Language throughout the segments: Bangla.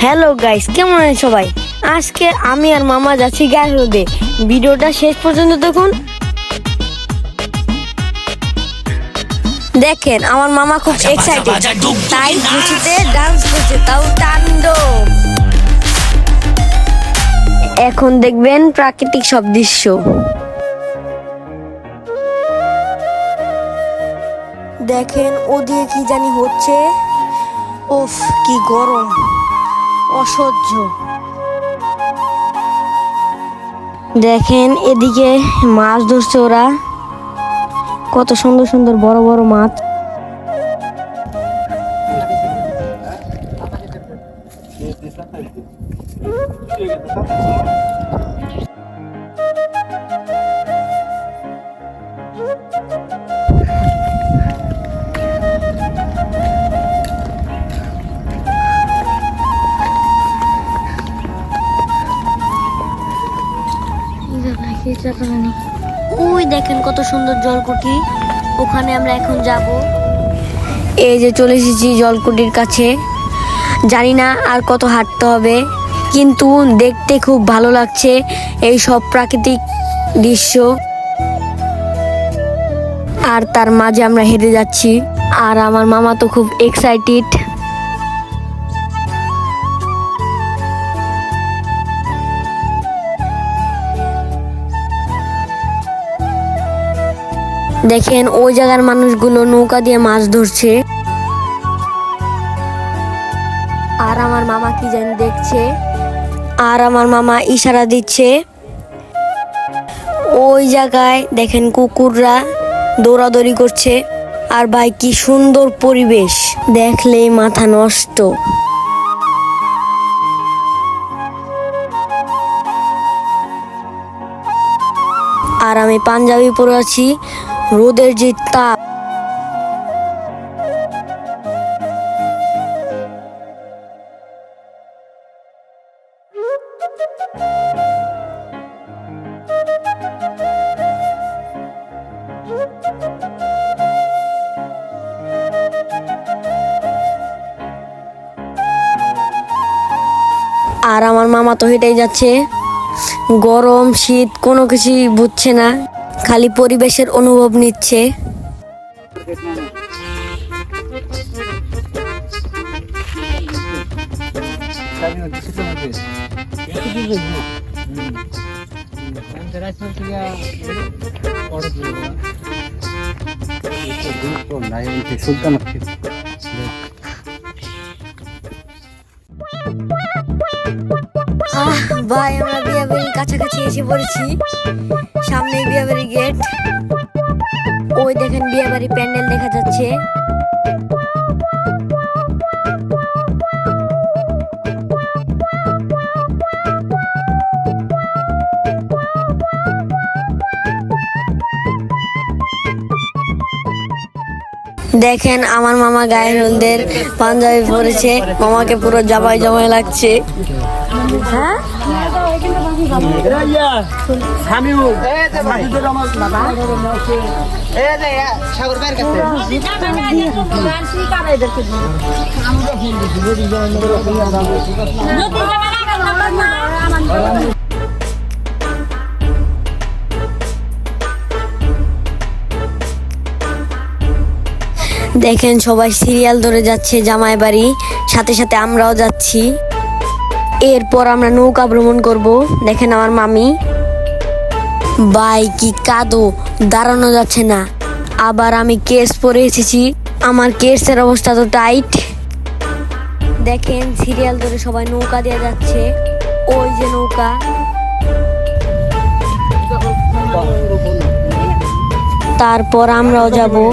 হ্যালো গাইস কেমন আছেন সবাই আজকে আমি আর মামা যাচ্ছি গায়ে রোদে ভিডিওটা শেষ পর্যন্ত দেখুন দেখেন আমার মামা খুব এক্সাইটেড তাই খুশিতে ডান্স করছে তাও তাণ্ডব এখন দেখবেন প্রাকৃতিক সব দৃশ্য দেখেন ওদিকে কি জানি হচ্ছে ওফ কি গরম অসহ্য। দেখেন এদিকে মাছ ধরছে ওরা। কত সুন্দর সুন্দর বড় বড় মাছ। ওই দেখেন কত সুন্দর জলকুটি। ওখানে আমরা এখন যাব। এই যে চলে এসেছি জলকুটির কাছে। জানি না আর কত হাঁটতে হবে, কিন্তু দেখতে খুব ভালো লাগছে এই সব প্রাকৃতিক দৃশ্য। আর তার মাঝে আমরা হেঁটে যাচ্ছি। আর আমার মামা তো খুব এক্সাইটেড দেখেন, ওই জায়গার মানুষগুলো নৌকা দিয়ে মাছ ধরছে। আর আমার মামা কি জানি দেখছে? আর আমার মামা ইশারা দিচ্ছে। ওই জায়গায় দেখেন কুকুররা দৌড়াদৌড়ি করছে। আর ভাই, কি সুন্দর পরিবেশ। দেখলে মাথা নষ্ট। আর আমি পাঞ্জাবি পরে আছি। রোদের যে তাপ। আর আমার মামা তো হেঁটেই যাচ্ছে। গরম, শীত, কোনো কিছুই বুঝছে না। খালি পরিবেশের অনুভব নিচ্ছে। আহ ভাই আমরা বিয়া কাছাকাছি এসে পড়েছি। সামনে বিয়া বাড়ি গেট। ওই দেখেন বিয়া বাড়ি প্যান্ডেল দেখা যাচ্ছে। দেখেন আমার মামা গায়ে হলদের পাঞ্জাবি পরেছে। মামাকে পুরো জামাই জামাই লাগছে। হ্যাঁ? দেখেন সবাই সিরিয়াল ধরে যাচ্ছে জামাই বাড়ি সাথে সাথে আমরাও যাচ্ছি। এরপর আমরা নৌকা ভ্রমণ করব। দেখেন আমার মামি। বাই কি কাদো, দাঁড়ানো যাচ্ছে না। আবার আমি কেস পরে এসেছি। আমার কেসের অবস্থা তো টাইট। দেখেন, সিরিয়াল ধরে সবাই নৌকা দিয়ে যাচ্ছে। ওই যে নৌকা। তারপর আমরাও যাব।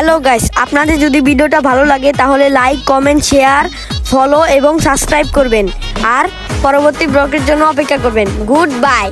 হ্যালো গাইস আপনাদের যদি ভিডিওটা ভালো লাগে, তাহলে লাইক কমেন্ট শেয়ার ফলো এবং সাবস্ক্রাইব করবেন। আর পরবর্তী ব্লগের জন্য অপেক্ষা করবেন। Good bye